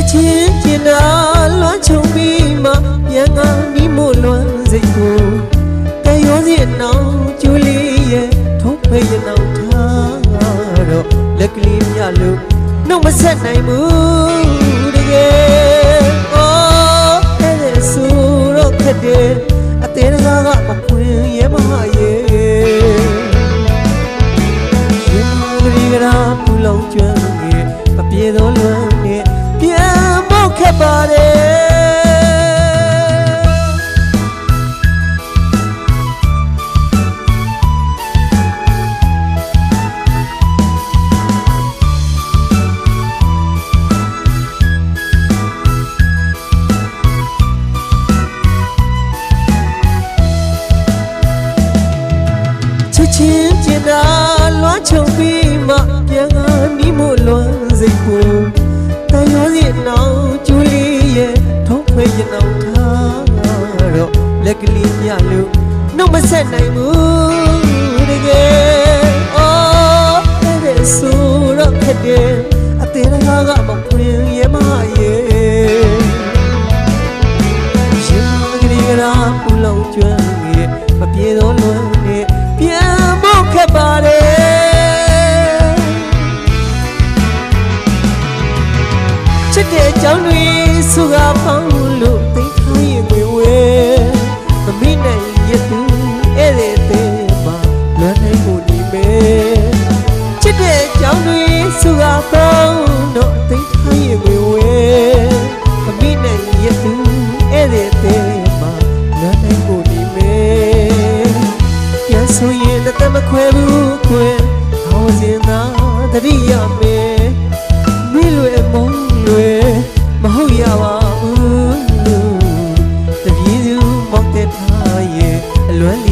စ်ချင်းကျင်နာလွမ်းချုံပြီးမှပြန်ငါမိမို့လွမ်းစိတ်ကိုတရောစီအနောင်ကျူလေးရဲ့ထုံးဖေးရနောင်ထားတော့လက်ကလေးမြလို့နှုတ်မဆက်နိုင်ဘူးတကယ်အော်တဲ့ဆူတော့ခက်တယ်အသေးစားကမခွင်ရဲမမရဲ့ရှင်မရီကရာပူလုံးကျွမ်းငယ်မပြေတော့လွမ်း မောက်ခက်ပါတယ်ချစ်ချင်းကျင်တာလွှမ်းချုံ က်ကလေးမြလို့နှုတ်မဆက်နိုင်ဘူးတကယ်အော်တဲ့ဆိုတော့ဖြစ်တယ်အသေးငါကမခွင်ရမရဲ့ရှင်ကလေးကရာပူလုံးကျွမ်းနေမပြေတော့လွန်းနေပြန်ဖို့ခက်ပါတယ်ချစ်တဲ့ကြောင့်တွေဆူကပေါင်း ခွဲဘူးခွဲခေါင်းစင်သာတတိယမေမိလွယ်မုံလွယ်မဟုတ်ရပါဘူးတပြေးစုမောက်တဲ့ထားရဲ့အလွမ်း